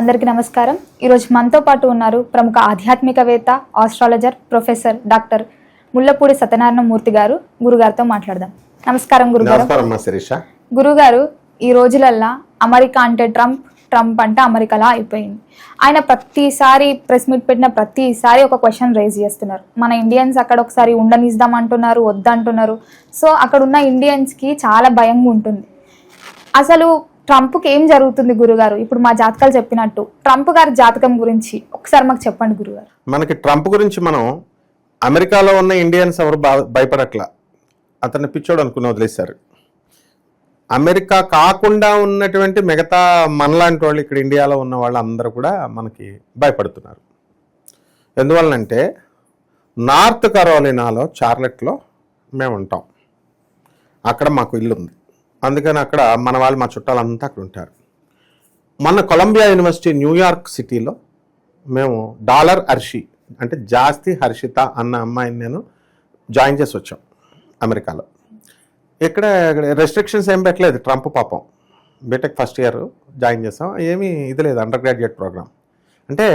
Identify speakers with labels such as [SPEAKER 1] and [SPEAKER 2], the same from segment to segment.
[SPEAKER 1] అందరికీ నమస్కారం. ఈరోజు మనతో పాటు ఉన్నారు ప్రముఖ ఆధ్యాత్మికవేత్త astrologer professor doctor Mullapudi Satyanarayana Murthy garu. గురుగారితో మాట్లాడదాం. నమస్కారం గురుగారు. గురుగారు ఈ రోజులల్లా అమెరికా అంటే ట్రంప్ ట్రంప్ అంటే అమెరికాలా అయిపోయింది. ఆయన ప్రతిసారి ప్రెస్ మీట్ పెట్టిన ప్రతిసారి ఒక క్వశ్చన్ రేజ్ చేస్తున్నారు. మన ఇండియన్స్ అక్కడ ఒకసారి ఉండనిద్దాం అంటున్నారు వద్దంటున్నారు. సో అక్కడ ఉన్న ఇండియన్స్కి చాలా భయంగా ఉంటుంది అసలు ట్రంప్కి ఏం జరుగుతుంది గురుగారు? ఇప్పుడు మా జాతకాలు చెప్పినట్టు ట్రంప్ గారి జాతకం గురించి ఒకసారి మాకు చెప్పండి గురుగారు.
[SPEAKER 2] మనకి ట్రంప్ గురించి మనం అమెరికాలో ఉన్న ఇండియన్స్ ఎవరు బా భయపడట్లా. అతన్ని పిచ్చోడు అనుకుని వదిలేశారు. అమెరికా కాకుండా ఉన్నటువంటి మిగతా మనలాంటి వాళ్ళు ఇక్కడ ఇండియాలో ఉన్న వాళ్ళందరూ కూడా మనకి భయపడుతున్నారు. ఎందువలనంటే నార్త్ కరోలినాలో చార్లెట్లో మేము ఉంటాం అక్కడ మాకు ఇల్లు ఉంది అందుకని అక్కడ మన వాళ్ళు మా చుట్టాలంతా అక్కడ ఉంటారు. మన కొలంబియా యూనివర్సిటీ న్యూయార్క్ సిటీలో మేము డాలర్ హర్షి అంటే జాస్తి హర్షిత అన్న అమ్మాయిని నేను జాయిన్ చేసి వచ్చాం అమెరికాలో. ఇక్కడ రెస్ట్రిక్షన్స్ ఏం పెట్టలేదు ట్రంప్ పాపం. బీటెక్ ఫస్ట్ ఇయర్ జాయిన్ చేసాం. ఏమీ ఇది లేదు అండర్ గ్రాడ్యుయేట్ ప్రోగ్రామ్ అంటే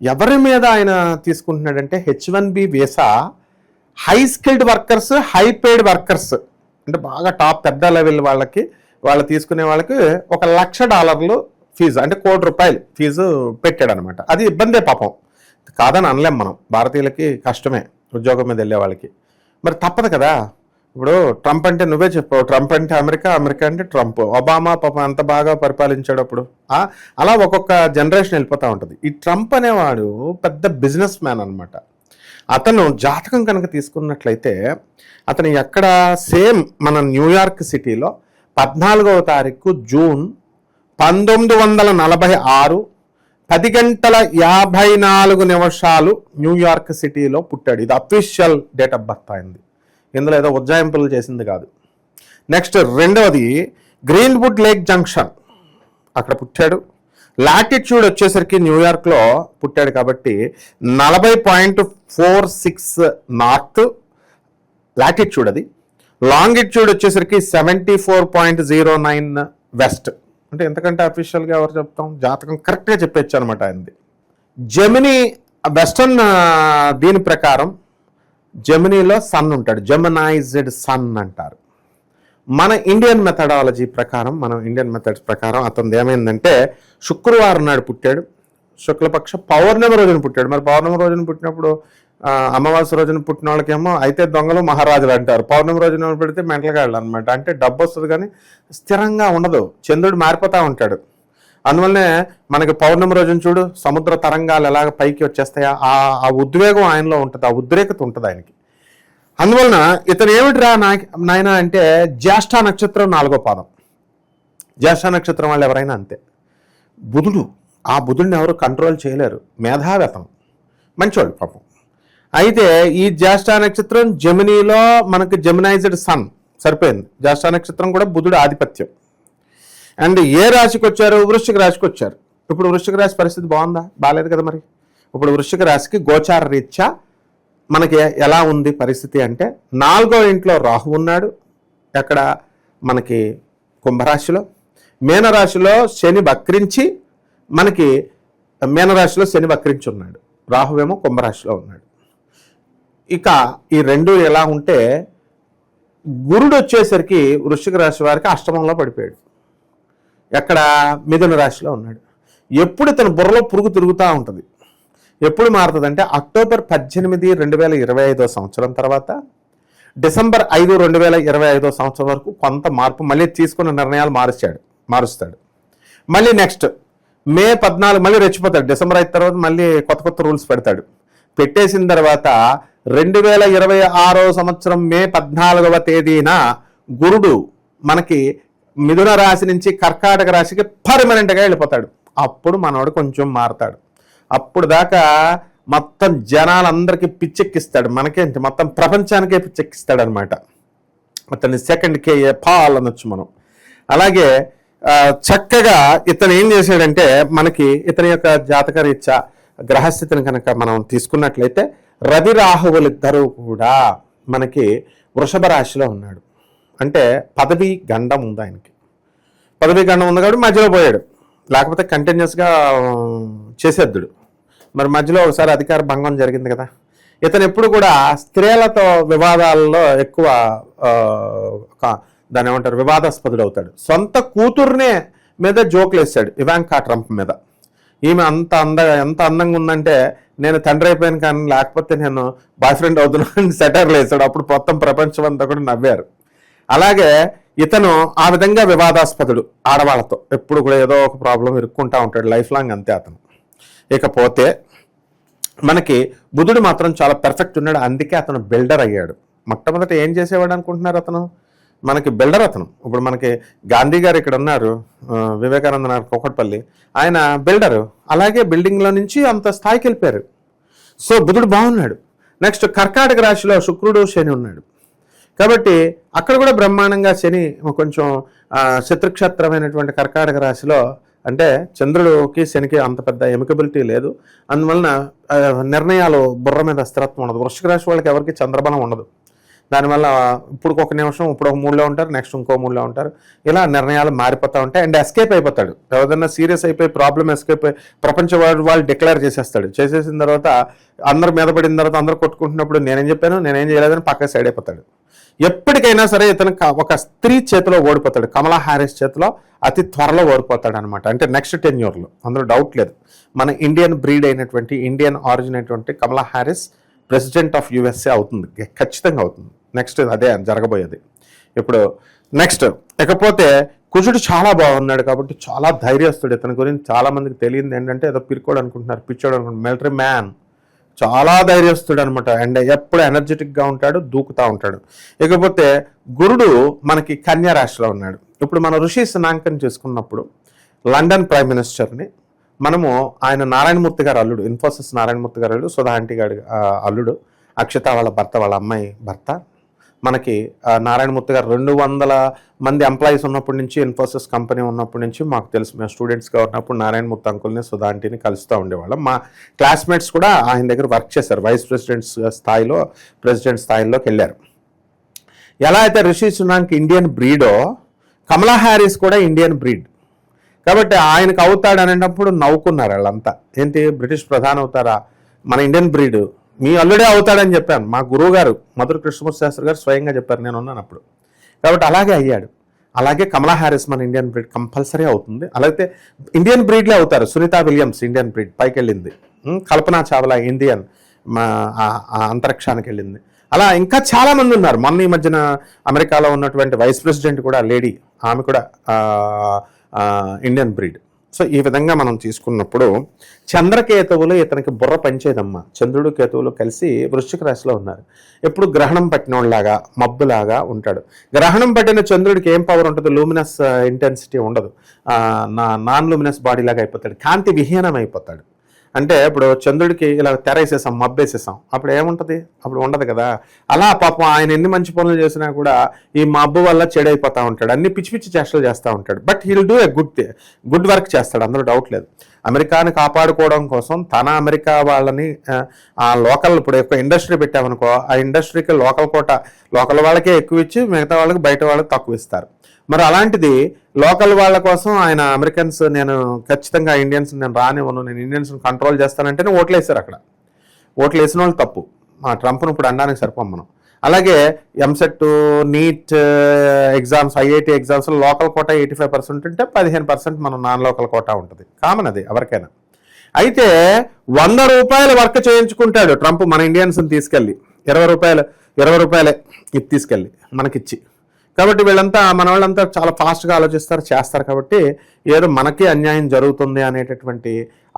[SPEAKER 2] ఎవరి మీద ఆయన తీసుకుంటున్నాడంటే H one B visa high skilled workers high paid workers అంటే బాగా టాప్ పెద్ద లెవెల్ వాళ్ళకి వాళ్ళు తీసుకునే వాళ్ళకి ఒక లక్ష డాలర్లు ఫీజు అంటే కోటి రూపాయలు ఫీజు పెట్టాడనమాట. అది ఇబ్బందే పాపం. కాదని అనలేం మనం. భారతీయులకి కష్టమే ఉద్యోగం మీద వెళ్ళే వాళ్ళకి. మరి తప్పదు కదా. ఇప్పుడు ట్రంప్ అంటే నువ్వే చెప్పావు ట్రంప్ అంటే అమెరికా అమెరికా అంటే ట్రంప్. ఒబామా పాప ఎంత బాగా పరిపాలించాడు అప్పుడు. అలా ఒక్కొక్క జనరేషన్ వెళ్ళిపోతూ ఉంటుంది. ఈ ట్రంప్ అనేవాడు పెద్ద బిజినెస్ మ్యాన్ అనమాట అతను జాతకం కనుక తీసుకున్నట్లయితే అతను ఎక్కడ సేమ్ మన న్యూయార్క్ సిటీలో పద్నాలుగవ తారీఖు జూన్ పంతొమ్మిది వందల నలభై ఆరు పది గంటల యాభై నాలుగు నిమిషాలు న్యూయార్క్ సిటీలో పుట్టాడు. ఇది అఫీషియల్ డేట్ ఆఫ్ బర్త్ అయింది ఇందులో ఏదో ఉజ్జాయింపులు చేసింది కాదు. నెక్స్ట్ రెండవది గ్రీన్వుడ్ లేక్ జంక్షన్. అక్కడ పుట్టాడు. లాటిట్యూడ్ వచ్చేసరికి న్యూయార్క్లో పుట్టాడు కాబట్టి నలభై point four six north latitude అది. లాంగిట్యూడ్ వచ్చేసరికి seventy four point zero nine west. అంటే ఎంతకంటే అఫీషియల్గా ఎవరు చెప్తాం? జాతకం కరెక్ట్గా చెప్పచ్చు అనమాట ఆయనది. జెమిని వెస్టర్న్ దీని ప్రకారం జమినీలో సన్ ఉంటాడు. జెమినైజ్డ్ సన్ అంటారు. మన ఇండియన్ మెథడాలజీ ప్రకారం మనం ఇండియన్ మెథడ్స్ ప్రకారం అతనిది ఏమైందంటే శుక్రవారం నాడు పుట్టాడు. శుక్లపక్ష పౌర్ణమి రోజున పుట్టాడు. మరి పౌర్ణమి రోజున పుట్టినప్పుడు అమావాస్య రోజున పుట్టిన వాళ్ళకేమో అయితే దొంగలు మహారాజులు అంటారు. పౌర్ణమి రోజున పెడితే మెంటలగాళ్ళు అనమాట అంటే డబ్బు వస్తుంది కానీ స్థిరంగా ఉండదు. చంద్రుడు మారిపోతూ ఉంటాడు. అందువల్లనే మనకి పౌర్ణమి రోజున చూడు సముద్ర తరంగాలు ఎలాగ పైకి వచ్చేస్తాయా? ఆ ఆ ఉద్వేగం ఆయనలో ఉంటుంది. ఆ ఉద్రేకత ఉంటుంది ఆయనకి. అందువలన ఇతను ఏమిటిరా నా నాయన అంటే జ్యేష్ఠ నక్షత్రం నాలుగో పాదం. జ్యేష్ఠ నక్షత్రం వాళ్ళు ఎవరైనా అంతే. బుధుడు ఆ బుధుడిని ఎవరు కంట్రోల్ చేయలేరు. మేధావ్యతం మంచివాళ్ళు పాపం. అయితే ఈ జ్యేష్ఠ నక్షత్రం జమినీలో మనకు జమినైజ్డ్ సన్ సరిపోయింది. జ్యేష్ఠ నక్షత్రం కూడా బుధుడు ఆధిపత్యం. అండ్ ఏ రాశికి వచ్చారు? వృశ్చిక రాశికి వచ్చారు. ఇప్పుడు వృశ్చిక రాశి పరిస్థితి బాగుందా? బాగాలేదు కదా మరి. ఇప్పుడు వృశ్చిక రాశికి గోచార రీత్యా మనకి ఎలా ఉంది పరిస్థితి అంటే నాలుగో ఇంట్లో రాహు ఉన్నాడు. ఎక్కడ? మనకి కుంభరాశిలో. మీనరాశిలో శని వక్రించి మనకి మీనరాశిలో శని వక్రించి ఉన్నాడు రాహువేమో కుంభరాశిలో ఉన్నాడు. ఇక ఈ రెండు ఎలా ఉంటే గురుడు వచ్చేసరికి వృశ్చిక రాశి వారికి అష్టమంలో పడిపోయాడు. ఎక్కడ? మిథున రాశిలో ఉన్నాడు. ఎప్పుడు ఇతను బుర్రలో పురుగు తిరుగుతూ ఉంటుంది. ఎప్పుడు మారుతుందంటే అక్టోబర్ పద్దెనిమిది రెండు వేల ఇరవై ఐదో సంవత్సరం తర్వాత డిసెంబర్ ఐదు రెండు వేల ఇరవై ఐదో సంవత్సరం వరకు కొంత మార్పు మళ్ళీ తీసుకున్న నిర్ణయాలు మారుస్తాడు మారుస్తాడు. మళ్ళీ నెక్స్ట్ మే పద్నాలుగు మళ్ళీ రెచ్చిపోతాడు డిసెంబర్ అయిన తర్వాత మళ్ళీ కొత్త కొత్త రూల్స్ పెడతాడు. పెట్టేసిన తర్వాత రెండు వేల ఇరవై ఆరో సంవత్సరం మే పద్నాలుగవ తేదీన గురుడు మనకి మిథున రాశి నుంచి కర్కాటక రాశికి పర్మనెంట్గా వెళ్ళిపోతాడు. అప్పుడు మనవాడు కొంచెం మారతాడు. అప్పుడు దాకా మొత్తం జనాలందరికీ పిచ్చెక్కిస్తాడు. మనకేంటి? మొత్తం ప్రపంచానికే పిచ్చెక్కిస్తాడు అనమాట అతన్ని సెకండ్ కే పాల్ అనొచ్చు మనం. అలాగే చక్కగా ఇతను ఏం చేశాడంటే మనకి ఇతని యొక్క జాతక రీత్యా గ్రహస్థితిని కనుక మనం తీసుకున్నట్లయితే రవి రాహువులిద్దరూ కూడా మనకి వృషభ రాశిలో ఉన్నాడు. అంటే పదవి గండం ఉంది ఆయనకి. పదవి గండం ఉంది కాబట్టి మధ్యలో పోయాడు. లేకపోతే కంటిన్యూస్గా చేసేద్దుడు. మరి మధ్యలో ఒకసారి అధికార భంగం జరిగింది కదా. ఇతను ఎప్పుడు కూడా స్త్రీలతో వివాదాల్లో ఎక్కువ ఒక- దాని ఏమంటారు వివాదాస్పదుడు అవుతాడు సొంత కూతుర్నే మీద జోకులు వేస్తాడు ఇవాంకా ట్రంప్ మీద. ఈమె అంత అంద ఎంత అందంగా ఉందంటే నేను తండ్రి అయిపోయాను కానీ లేకపోతే నేను బాయ్ ఫ్రెండ్ అవుతున్నాను సెటర్లు వేసాడు అప్పుడు మొత్తం ప్రపంచం అంతా కూడా నవ్వారు. అలాగే ఇతను ఆ విధంగా వివాదాస్పదుడు ఆడవాళ్ళతో. ఎప్పుడు కూడా ఏదో ఒక ప్రాబ్లం ఇరుక్కుంటా ఉంటాడు లైఫ్ లాంగ్ అంతే అతను. ఇకపోతే మనకి బుధుడు మాత్రం చాలా పెర్ఫెక్ట్ ఉన్నాడు. అందుకే అతను బిల్డర్ అయ్యాడు. మొట్టమొదట ఏం చేసేవాడు అనుకుంటున్నారు అతను? మనకి బిల్డర్ అతను. ఇప్పుడు మనకి గాంధీ గారు ఇక్కడ ఉన్నారు వివేకానంద నగర్ కోకట్పల్లి. ఆయన బిల్డరు అలాగే బిల్డింగ్లో నుంచి అంత స్థాయికి వెళ్ళిపోయారు. సో బుధుడు బాగున్నాడు. నెక్స్ట్ కర్కాటక రాశిలో శుక్రుడు శని ఉన్నాడు. కాబట్టి అక్కడ కూడా బ్రహ్మాండంగా శని కొంచెం శత్రుక్షత్రమైనటువంటి శత్రుక్షేత్రమైనటువంటి కర్కాటక రాశిలో అంటే చంద్రుడికి శనికి అంత పెద్ద ఎమికబిలిటీ లేదు. అందువలన నిర్ణయాలు బుర్ర మీద స్థిరత్వం ఉండదు. వృషిక రాశి వాళ్ళకి ఎవరికి చంద్రబలం ఉండదు. దానివల్ల ఇప్పుడు ఒక నిమిషం ఇప్పుడు ఒక మూడులో ఉంటారు నెక్స్ట్ ఇంకో మూడులో ఉంటారు. ఇలా నిర్ణయాలు మారిపోతూ ఉంటాయి. అండ్ ఎస్కేప్ అయిపోతాడు. ఏదైనా సీరియస్ అయిపోయి ప్రాబ్లం ఎస్కేప్ అయి ప్రపంచ వాళ్ళు డిక్లేర్ చేసేస్తాడు. చేసేసిన తర్వాత అందరు మీద పడిన తర్వాత అందరు కొట్టుకుంటున్నప్పుడు నేనేం చెప్పాను? నేనేం చేయలేదని పక్క సైడ్ అయిపోతాడు. ఎప్పటికైనా సరే ఇతను ఒక స్త్రీ చేతిలో ఓడిపోతాడు. కమలా హ్యారిస్ చేతిలో అతి త్వరలో ఓడిపోతాడు అనమాట అంటే నెక్స్ట్ టెన్ ఇయర్లో అందులో డౌట్ లేదు. మన ఇండియన్ బ్రీడ్ అయినటువంటి ఇండియన్ ఆరిజిన్ అయినటువంటి Kamala Harris president of USA అవుతుంది. ఖచ్చితంగా అవుతుంది. నెక్స్ట్ అదే జరగబోయేది. ఇప్పుడు నెక్స్ట్ ఇకపోతే కుజుడు చాలా బాగున్నాడు కాబట్టి చాలా ధైర్యస్తుడు. ఇతని గురించి చాలా మందికి తెలియదు ఏంటంటే ఏదో పిరుకోడు అనుకుంటున్నారు పిచ్చోడు అనుకుంటున్నారు. మిలిటరీ మ్యాన్ చాలా ధైర్యస్తుడు అనమాట అండ్ ఎప్పుడు ఎనర్జెటిక్గా ఉంటాడు దూకుతా ఉంటాడు. ఇకపోతే గురుడు మనకి కన్యా రాశిలో ఉన్నాడు. ఇప్పుడు మన ఋషి స్నాంకం చేసుకున్నప్పుడు లండన్ ప్రైమ్ మినిస్టర్ని మనము ఆయన నారాయణమూర్తి గారు అల్లుడు ఇన్ఫోసిస్ నారాయణమూర్తి గారు అల్లుడు సుధా ఆంటీ గారి అల్లుడు అక్షత వాళ్ళ భర్త వాళ్ళ అమ్మాయి భర్త మనకి నారాయణమూర్తి గారు రెండు వందల మంది ఎంప్లాయీస్ ఉన్నప్పటి నుంచి ఇన్ఫోసిస్ కంపెనీ ఉన్నప్పటి నుంచి మాకు తెలుసు. మేము స్టూడెంట్స్గా ఉన్నప్పుడు నారాయణమూర్తి అంకుల్ని సుధా ఆంటీని కలుస్తూ ఉండేవాళ్ళం. మా క్లాస్మేట్స్ కూడా ఆయన దగ్గర వర్క్ చేశారు. వైస్ ప్రెసిడెంట్స్ స్థాయిలో ప్రెసిడెంట్ స్థాయిలోకి వెళ్ళారు. ఎలా అయితే రిషి సునాక్ ఇండియన్ బ్రీడో కమలా హ్యారీస్ కూడా ఇండియన్ బ్రీడ్. కాబట్టి ఆయనకు అవుతాడు అనేటప్పుడు నవ్వుకున్నారు వాళ్ళంతా. ఏంటి బ్రిటిష్ ప్రధాని అవుతారా? మన ఇండియన్ బ్రీడ్ మీ అల్లుడే అవుతాడని చెప్పాను. మా గురువు గారు మధుర కృష్ణమూర్తి శాస్త్రి గారు స్వయంగా చెప్పారు. నేను ఉన్నాను అప్పుడు. కాబట్టి అలాగే అయ్యాడు. అలాగే కమలా హ్యారిస్ మన ఇండియన్ బ్రీడ్ కంపల్సరీ అవుతుంది. అలాగే ఇండియన్ బ్రీడ్లే అవుతారు. సునీత విలియమ్స్ ఇండియన్ బ్రీడ్ పైకి వెళ్ళింది కల్పనా చావ్లా ఇండియన్ మా అంతరిక్షానికి వెళ్ళింది. అలా ఇంకా చాలామంది ఉన్నారు. మొన్న ఈ మధ్యన అమెరికాలో ఉన్నటువంటి వైస్ ప్రెసిడెంట్ కూడా లేడీ ఆమె కూడా ఇండియన్ బ్రీడ్. సో ఈ విధంగా మనం తీసుకున్నప్పుడు చంద్రకేతువులు ఇతనికి బుర్ర పంచేదమ్మా. చంద్రుడు కేతువులు కలిసి వృశ్చిక రాశిలో ఉన్నారు. ఎప్పుడు గ్రహణం పట్టినోళ్ళలాగా మబ్బులాగా ఉంటాడు. గ్రహణం పట్టిన చంద్రుడికి ఏం పవర్ ఉంటుంది? లూమినస్ ఇంటెన్సిటీ ఉండదు. నా నాన్ లూమినస్ బాడీ లాగా అయిపోతాడు. కాంతి విహీనం అయిపోతాడు. అంటే ఇప్పుడు చంద్రుడికి ఇలా తెరేసేసాం మబ్బేసేసాం. అప్పుడు ఏముంటుంది? అప్పుడు ఉండదు కదా. అలా పాపం ఆయన ఎన్ని మంచి పనులు చేసినా కూడా ఈ మబ్బు వల్ల చెడైపోతూ ఉంటాడు. అన్ని పిచ్చి పిచ్చి చేష్టలు చేస్తూ ఉంటాడు. But he'll do a good good work చేస్తాడు. అందులో డౌట్ లేదు. అమెరికాని కాపాడుకోవడం కోసం తన అమెరికా వాళ్ళని ఆ, లోకల్ ఇప్పుడు ఎక్కువ ఇండస్ట్రీ పెట్టామనుకో ఆ ఇండస్ట్రీకి లోకల్ కోట లోకల్ వాళ్ళకే ఎక్కువ ఇచ్చి మిగతా వాళ్ళకి బయట వాళ్ళకి తక్కువ ఇస్తారు. మరి అలాంటిది లోకల్ వాళ్ళ కోసం ఆయన అమెరికన్స్ నేను ఖచ్చితంగా ఇండియన్స్ నేను రానివ్వను నేను ఇండియన్స్ కంట్రోల్ చేస్తానంటేనే ఓట్లు వేశారు అక్కడ. ఓట్లు వేసిన వాళ్ళు తప్పు. మా ట్రంప్ను ఇప్పుడు అనడానికి సరిపోం మనం. అలాగే EAMCET NEET exams IIT exams local quota eighty five percent ఉంటే పదిహేను పర్సెంట్ మనం నాన్ లోకల్ కోటా ఉంటుంది. కామన్ అది ఎవరికైనా. అయితే వంద రూపాయలు వర్క్ చేయించుకుంటాడు ట్రంప్ మన ఇండియన్స్ని తీసుకెళ్ళి. ఇరవై రూపాయలు ఇరవై రూపాయలే ఇది తీసుకెళ్ళి మనకిచ్చి. కాబట్టి వీళ్ళంతా మన వాళ్ళంతా చాలా ఫాస్ట్గా ఆలోచిస్తారు చేస్తారు కాబట్టి ఏదో మనకే అన్యాయం జరుగుతుంది అనేటటువంటి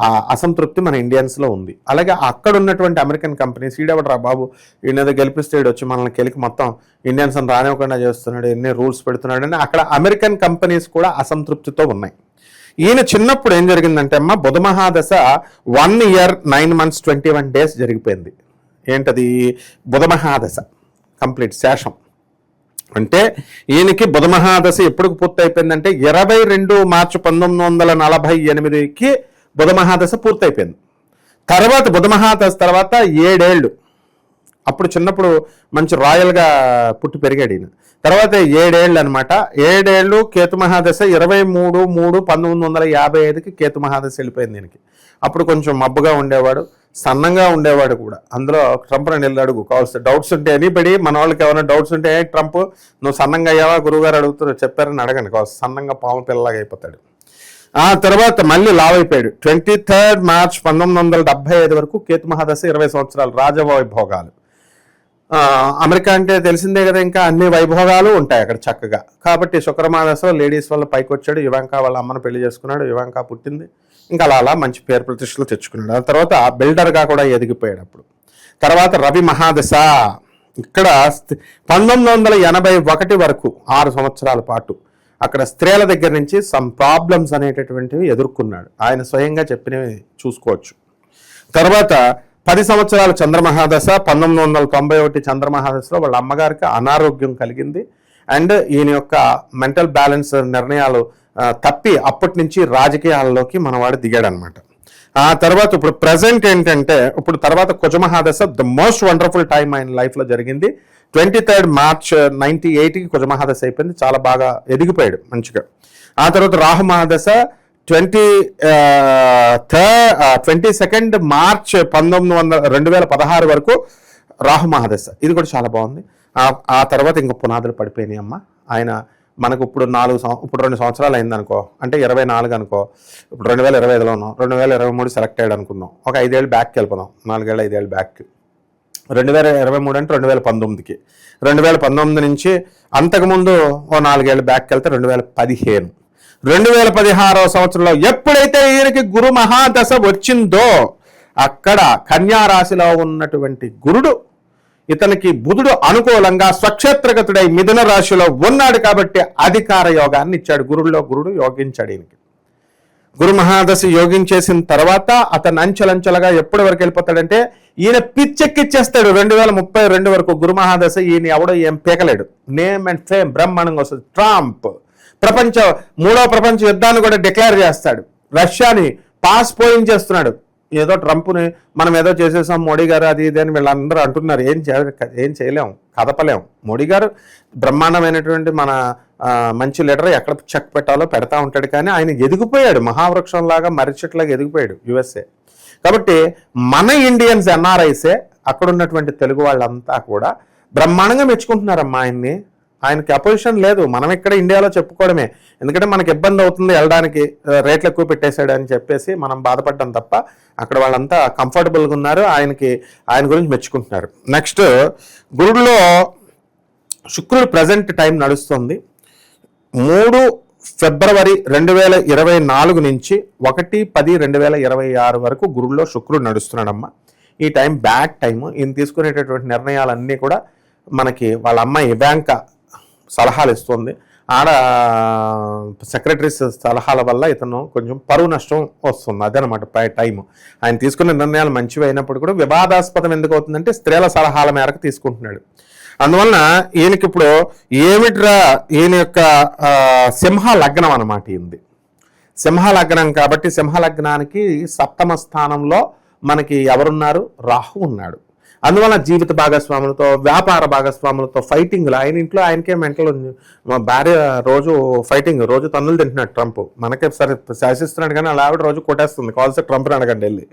[SPEAKER 2] ఆ అసంతృప్తి మన ఇండియన్స్లో ఉంది. అలాగే అక్కడ ఉన్నటువంటి అమెరికన్ కంపెనీస్ ఈడెవడరా బాబు? ఈయనేదో గెలిపిస్తే వచ్చి మనల్ని కెలికి మొత్తం ఇండియన్స్ అని రానివ్వకుండా చేస్తున్నాడు ఎన్ని రూల్స్ పెడుతున్నాడు అని అక్కడ అమెరికన్ కంపెనీస్ కూడా అసంతృప్తితో ఉన్నాయి. ఈయన చిన్నప్పుడు ఏం జరిగిందంటే అమ్మ బుధ మహాదశ one year nine months twenty one days జరిగిపోయింది. ఏంటది? బుధ మహాదశ కంప్లీట్ శేషం. అంటే ఈయనకి బుధమహాదశ ఎప్పటికి పూర్తయిపోయిందంటే పూర్తి అయిపోయిందంటే ఇరవై రెండు మార్చి పంతొమ్మిది వందల నలభై ఎనిమిదికి బుధమహాదశ పూర్తయిపోయింది. తర్వాత బుధమహాదశ తర్వాత ఏడేళ్ళు. అప్పుడు చిన్నప్పుడు మంచి రాయల్గా పుట్టి పెరిగాడు ఈయన. తర్వాత ఏడేళ్ళు అనమాట ఏడేళ్ళు కేతు మహాదశ ఇరవై మూడు మూడు పంతొమ్మిది వందల యాభై ఐదుకి కేతు మహాదశ వెళ్ళిపోయింది దీనికి అప్పుడు కొంచెం మబ్బుగా ఉండేవాడు సన్నంగా ఉండేవాడు కూడా. అందులో ట్రంప్ అని వెళ్ళి అడుగు. కావాల్సి డౌట్స్ ఉంటే ఎనీబడి మన వాళ్ళకి ఏమైనా డౌట్స్ ఉంటే "ఏ, ట్రంప్ నువ్వు సన్నంగా అయ్యావా? గురువుగారు అడుగుతున్నారు చెప్పారని అడగండి. కావాల్సి సన్నంగా పాము పిల్లలాగా అయిపోతాడు. ఆ తర్వాత మళ్ళీ లావ్ అయిపోయాడు ట్వంటీ థర్డ్ మార్చ్ పంతొమ్మిది వందల డెబ్బై ఐదు వరకు కేతు మహాదశ ఇరవై సంవత్సరాలు రాజవైభోగాలు. అమెరికా అంటే తెలిసిందే కదా ఇంకా అన్ని వైభోగాలు ఉంటాయి అక్కడ చక్కగా. కాబట్టి శుక్రమాదశలో లేడీస్ వల్ల పైకి వచ్చాడు యువంక వాళ్ళ అమ్మను పెళ్ళి చేసుకున్నాడు యువంక పుట్టింది. ఇంకా అలా అలా మంచి పేరు ప్రతిష్టలు తెచ్చుకున్నాడు. ఆ తర్వాత బిల్డర్గా కూడా ఎదిగిపోయాడు అప్పుడు. తర్వాత రవి మహాదశ. ఇక్కడ పంతొమ్మిది వందల ఎనభై ఒకటి వరకు ఆరు సంవత్సరాల పాటు అక్కడ స్త్రీల దగ్గర నుంచి సమ్ ప్రాబ్లమ్స్ అనేటటువంటివి ఎదుర్కొన్నాడు. ఆయన స్వయంగా చెప్పినవి చూసుకోవచ్చు. తర్వాత పది సంవత్సరాలు చంద్రమహాదశ పంతొమ్మిది వందల తొంభై ఒకటి చంద్రమహాదశలో వాళ్ళ అమ్మగారికి అనారోగ్యం కలిగింది. అండ్ ఈయన యొక్క మెంటల్ బ్యాలెన్స్ నిర్ణయాలు తప్పి అప్పటి నుంచి రాజకీయాల్లోకి మనవాడు దిగాడు అనమాట ఆ తర్వాత ఇప్పుడు ప్రజెంట్ ఏంటంటే ఇప్పుడు తర్వాత కుజమహాదశ ద మోస్ట్ వండర్ఫుల్ టైం ఆయన లైఫ్లో జరిగింది. ట్వంటీ థర్డ్ మార్చ్ నైన్టీ ఎయిట్కి కుజమహాదశ అయిపోయింది. చాలా బాగా ఎదిగిపోయాడు మంచిగా. ఆ తర్వాత రాహు మహాదశ twenty third twenty second March పంతొమ్మిది వందల రెండు వేల పదహారు వరకు రాహు మహాదశ. ఇది కూడా చాలా బాగుంది. ఆ- తర్వాత ఇంకా పునాదులు పడిపోయినాయి అమ్మ. ఆయన మనకు ఇప్పుడు నాలుగు ఇప్పుడు రెండు సంవత్సరాలు అయింది అనుకో అంటే ఇరవై నాలుగు అనుకో ఇప్పుడు రెండు వేల ఇరవై ఐదులో ఉన్నాం. రెండు వేల ఇరవై మూడు సెలెక్ట్ అయ్యాడు అనుకున్నాం. ఒక ఐదేళ్ళు బ్యాక్కి వెళ్ళిపోదాం. నాలుగేళ్ళు ఐదేళ్ళు బ్యాక్ రెండు వేల ఇరవై మూడు అంటే రెండు వేల పంతొమ్మిదికి. రెండు వేల పంతొమ్మిది నుంచి అంతకుముందు ఓ నాలుగేళ్ళు బ్యాక్కి వెళ్తే రెండు వేల పదిహేను. రెండు వేల పదిహారవ సంవత్సరంలో ఎప్పుడైతే ఈయనకి గురు మహాదశ వచ్చిందో అక్కడ కన్యారాశిలో ఉన్నటువంటి గురుడు ఇతనికి బుధుడు అనుకూలంగా స్వక్షేత్రగతుడై మిథున రాశిలో ఉన్నాడు కాబట్టి అధికార యోగాన్ని ఇచ్చాడు. గురుల్లో గురుడు యోగించాడు ఈయనకి. గురు మహాదశ యోగించేసిన తర్వాత అతను అంచెలంచెలుగా ఎప్పటి వరకు వెళ్ళిపోతాడంటే ఈయన పిచ్చెక్కిచ్చేస్తాడు. రెండు వేల ముప్పై రెండు వరకు గురు మహాదశ ఈయన ఎవడో ఏం పీకలేడు. నేమ్ అండ్ ఫేమ్ బ్రహ్మాండంగా వస్తుంది. ట్రాంప్. ప్రపంచ మూడో ప్రపంచ యుద్ధాన్ని కూడా డిక్లేర్ చేస్తాడు. రష్యాని పాస్ పోయించేస్తున్నాడు ఏదో ట్రంప్ని మనం ఏదో చేసేసాం మోడీ గారు అది ఇది అని వీళ్ళందరూ అంటున్నారు. ఏం చే ఏం చేయలేం కదపలేము మోడీ గారు బ్రహ్మాండమైనటువంటి మన మంచి లీడర్ ఎక్కడ చెక్ పెట్టాలో పెడతా ఉంటాడు కానీ ఆయన ఎదిగిపోయాడు. మహావృక్షంలాగా మర్రి ఎదిగిపోయాడు యుఎస్ఏ. కాబట్టి మన ఇండియన్స్ ఎన్ఆర్ఐసే అక్కడ ఉన్నటువంటి తెలుగు వాళ్ళంతా కూడా బ్రహ్మాండంగా మెచ్చుకుంటున్నారమ్మా ఆయన్ని. ఆయనకి అపోజిషన్ లేదు. మనం ఇక్కడ ఇండియాలో చెప్పుకోవడమే. ఎందుకంటే మనకి ఇబ్బంది అవుతుంది వెళ్ళడానికి రేట్లు ఎక్కువ పెట్టేశాడు అని చెప్పేసి మనం బాధపడ్డాం తప్ప అక్కడ వాళ్ళంతా కంఫర్టబుల్గా ఉన్నారు. ఆయనకి ఆయన గురించి మెచ్చుకుంటున్నారు. నెక్స్ట్ గురుడులో శుక్రుడు ప్రజెంట్ టైం నడుస్తుంది. మూడు ఫిబ్రవరి రెండు వేల ఇరవై నాలుగు నుంచి ఒకటి పది రెండు వేల ఇరవై ఆరు వరకు గురుడులో శుక్రుడు నడుస్తున్నాడమ్మా. ఈ టైం బ్యాడ్ టైం ఈయన తీసుకునేటటువంటి నిర్ణయాలన్నీ కూడా మనకి వాళ్ళ అమ్మాయి ఇవాంక సలహాలు ఇస్తుంది ఆడ సెక్రటరీస్ సలహాల వల్ల ఇతను కొంచెం పరువు నష్టం వస్తుంది. అదనమాట పై టైం ఆయన తీసుకున్న నిర్ణయాలు మంచివి అయినప్పుడు కూడా వివాదాస్పదం ఎందుకు అవుతుందంటే స్త్రీల సలహాల మేరకు తీసుకుంటున్నాడు. అందువలన ఈయనకి ఇప్పుడు ఏమిట్రా ఈయన యొక్క సింహ లగ్నం అనమాట ఈయనది. సింహ లగ్నం కాబట్టి సింహ లగ్నానికి సప్తమ స్థానంలో మనకి ఎవరున్నారు? రాహు ఉన్నాడు. అందువల్ల జీవిత భాగస్వాములతో వ్యాపార భాగస్వాములతో ఫైటింగ్లు ఆయన ఇంట్లో ఆయనకే మెంటల్ ఉంది. మా భార్య రోజు ఫైటింగ్ రోజు తన్నులు తింటున్నాడు ట్రంప్. మనకే సరే శాసిస్తున్నాడు కానీ అలా ఆవిడ రోజు కొట్టేస్తుంది. కాల్సి ట్రంప్ని అడగండి వెళ్ళి.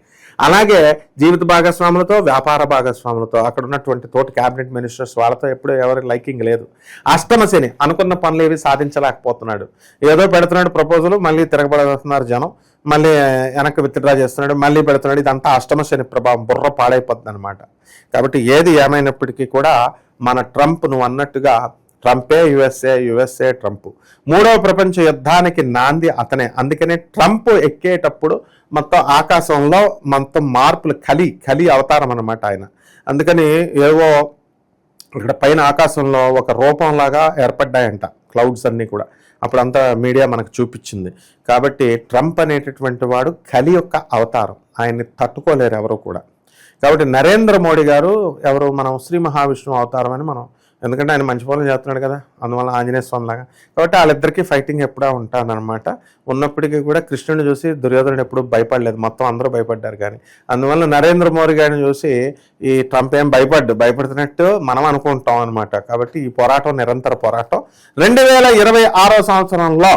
[SPEAKER 2] అలాగే జీవిత భాగస్వాములతో వ్యాపార భాగస్వాములతో అక్కడ ఉన్నటువంటి తోటి క్యాబినెట్ మినిస్టర్స్ వాళ్ళతో ఎప్పుడు ఎవరి లైకింగ్ లేదు. అష్టమశని అనుకున్న పనులు ఏవి సాధించలేకపోతున్నాడు. ఏదో పెడుతున్నాడు ప్రపోజల్ మళ్ళీ తిరగబడుతున్నారు జనం. మళ్ళీ వెనక్కి విత్డ్రా చేస్తున్నాడు మళ్ళీ పెడుతున్నాడు. ఇదంతా అష్టమ శని ప్రభావం బుర్ర పాడైపోతుంది అనమాట కాబట్టి ఏది ఏమైనప్పటికీ కూడా మన ట్రంప్ నువ్వు అన్నట్టుగా ట్రంపే యుఎస్ఏ యుఎస్ఏ ట్రంప్. మూడవ ప్రపంచ యుద్ధానికి నాంది అతనే. అందుకనే ట్రంప్ ఎక్కేటప్పుడు మొత్తం ఆకాశంలో మొత్తం మార్పులు కలి కలి అవతారం అనమాట ఆయన. అందుకని ఏవో ఇక్కడ పైన ఆకాశంలో ఒక రూపంలాగా ఏర్పడ్డాయంట. క్లౌడ్స్ అన్నీ కూడా. అప్పుడంతా మీడియా మనకు చూపించింది. కాబట్టి ట్రంప్ అనేటటువంటి వాడు కలి యొక్క అవతారం. ఆయన్ని తట్టుకోలేరు ఎవరు కూడా. కాబట్టి నరేంద్ర మోడీ గారు ఎవరు? మనం శ్రీ మహావిష్ణువు అవతారం అని మనం ఎందుకంటే ఆయన మంచి పనులు చేస్తున్నాడు కదా. అందువల్ల ఆంజనేయ స్వామి లాగా. కాబట్టి వాళ్ళిద్దరికీ ఫైటింగ్ ఎప్పుడూ ఉంటుందన్నమాట. ఉన్నప్పటికీ కూడా కృష్ణుని చూసి దుర్యోధనుడు ఎప్పుడు భయపడలేదు. మొత్తం అందరూ భయపడ్డారు కానీ. అందువల్ల నరేంద్ర మోడీ గారిని చూసి ఈ ట్రంప్ ఏం భయపడ్డు. భయపడుతున్నట్టు మనం అనుకుంటాం అనమాట కాబట్టి ఈ పోరాటం నిరంతర పోరాటం. రెండు వేల ఇరవై ఆరో సంవత్సరంలో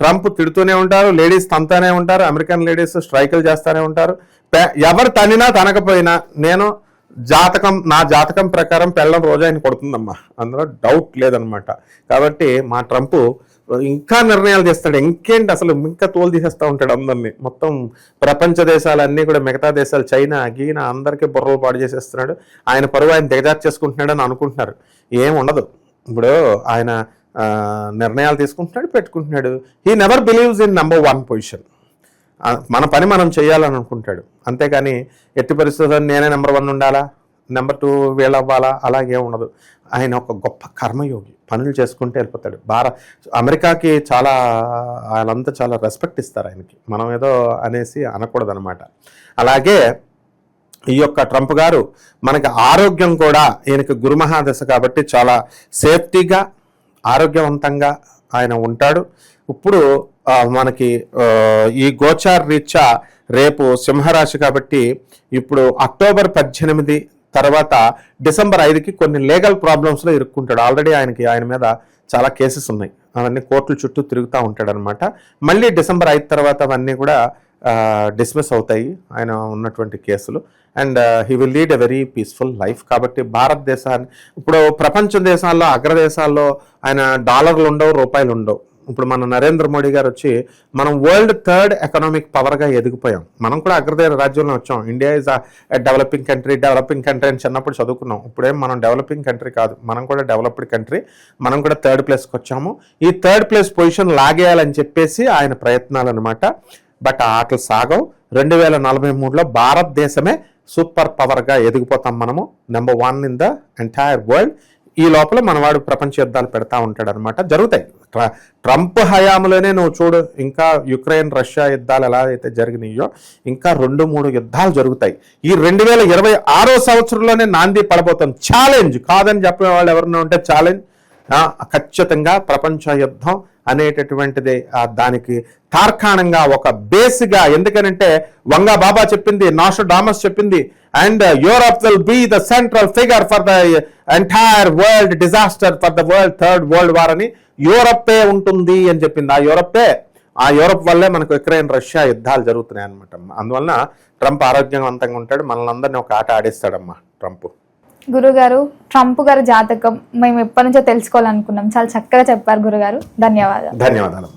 [SPEAKER 2] ట్రంప్ తిడుతూనే ఉంటారు. లేడీస్ తంతానే ఉంటారు. అమెరికన్ లేడీస్ స్ట్రైకులు చేస్తూనే ఉంటారు. ఎవరు తనినా తనకపోయినా నేను జాతకం నా జాతకం ప్రకారం పెళ్ళం రోజు ఆయన కొడుతుందమ్మా. అందులో డౌట్ లేదనమాట కాబట్టి మా ట్రంప్ ఇంకా నిర్ణయాలు చేస్తాడు ఇంకేంటి అసలు ఇంకా తోలు తీసేస్తూ ఉంటాడు అందరినీ. మొత్తం ప్రపంచ దేశాలన్నీ కూడా మిగతా దేశాలు చైనా గీనా అందరికీ బుర్రలు పాడు చేసేస్తున్నాడు. ఆయన పరువు ఆయన దిగజార్చేసుకుంటున్నాడు అని అనుకుంటున్నారు. ఏం ఉండదు. ఇప్పుడు ఆయన నిర్ణయాలు తీసుకుంటున్నాడు పెట్టుకుంటున్నాడు. He never believes in number one position మన పని మనం చేయాలని అనుకుంటాడు అంతేకాని ఎట్టి పరిస్థితుల్లో నేనే నెంబర్ వన్ ఉండాలా? నెంబర్ టూ వీళ్ళవ్వాలా అలాగే ఉండదు. ఆయన ఒక గొప్ప కర్మయోగి. పనులు చేసుకుంటే వెళ్ళిపోతాడు. భార అమెరికాకి చాలా వాళ్ళంతా చాలా రెస్పెక్ట్ ఇస్తారు ఆయనకి. మనం ఏదో అనేసి అనకూడదు అనమాట అలాగే ఈ యొక్క ట్రంప్ గారు మనకి ఆరోగ్యం కూడా ఈయనకి గురుమహాదశ కాబట్టి చాలా సేఫ్టీగా ఆరోగ్యవంతంగా ఆయన ఉంటాడు. ఇప్పుడు మనకి ఈ గోచార్ రీత్యా రేపు సింహరాశి కాబట్టి ఇప్పుడు అక్టోబర్ పద్దెనిమిది తర్వాత డిసెంబర్ ఐదుకి కొన్ని లీగల్ ప్రాబ్లమ్స్లో ఇరుక్కుంటాడు. ఆల్రెడీ ఆయనకి ఆయన మీద చాలా కేసెస్ ఉన్నాయి. అవన్నీ కోర్టుల చుట్టూ తిరుగుతూ ఉంటాడు అనమాట మళ్ళీ డిసెంబర్ ఐదు తర్వాత అవన్నీ కూడా డిస్మిస్ అవుతాయి. ఆయన ఉన్నటువంటి కేసులు. And he will lead a very peaceful life కాబట్టి భారతదేశాన్ని ఇప్పుడు ప్రపంచ దేశాల్లో అగ్రదేశాల్లో ఆయన డాలర్లు ఉండవు రూపాయలు ఉండవు. ఇప్పుడు మన నరేంద్ర మోడీ గారు వచ్చి మనం వరల్డ్ థర్డ్ ఎకనామిక్ పవర్గా ఎదిగిపోయాం. మనం కూడా అగ్రదేర రాజ్యంలో వచ్చాం. India is a developing country developing country అని చిన్నప్పుడు చదువుకున్నాం. ఇప్పుడేం మనం డెవలపింగ్ కంట్రీ కాదు. మనం కూడా డెవలప్డ్ కంట్రీ మనం కూడా థర్డ్ ప్లేస్కి వచ్చాము. ఈ థర్డ్ ప్లేస్ పొజిషన్ లాగేయాలని చెప్పేసి ఆయన ప్రయత్నాలు అనమాట బట్ ఆ ఆటలు సాగవు. రెండు వేల నలభై మూడులో భారతదేశమే సూపర్ పవర్గా ఎదిగిపోతాం మనము. Number one in the entire world ఈ లోపల మనవాడు ప్రపంచ యుద్ధాలు పెడతా ఉంటాడు అనమాట జరుగుతాయి ట్రంప్ హయాంలోనే నువ్వు చూడు ఇంకా యుక్రెయిన్ రష్యా యుద్ధాలు ఎలా అయితే జరిగినాయో ఇంకా రెండు మూడు యుద్ధాలు జరుగుతాయి. ఈ రెండు వేల ఇరవై ఆరో సంవత్సరంలోనే నాంది పడబోతాం. ఛాలెంజ్ కాదని చెప్పే వాళ్ళు ఎవరైనా ఉంటే ఛాలెంజ్. ఖచ్చితంగా ప్రపంచ యుద్ధం అనేటటువంటిది దానికి తార్కాణంగా ఒక బేస్గా. ఎందుకనంటే వంగా బాబా చెప్పింది నాషో డామస్ చెప్పింది and Europe will be the central figure for the entire world disaster for the world third world war అని యూరప్పే ఉంటుంది అని చెప్పింది. ఆ యూరప్పే ఆ యూరప్ వల్లే మనకు ఉక్రెయిన్ రష్యా యుద్ధాలు జరుగుతున్నాయి అనమాట అందువలన ట్రంప్ ఆరోగ్యవంతంగా ఉంటాడు. మనల్ని అందరినీ ఒక ఆట ఆడిస్తాడమ్మా ట్రంప్.
[SPEAKER 1] గురుగారు ట్రంప్ గారి జాతకం మేము ఎప్పటి నుంచో తెలుసుకోవాలనుకున్నాం. చాలా చక్కగా చెప్పారు గురుగారు. ధన్యవాదాలు.
[SPEAKER 2] ధన్యవాదాలు.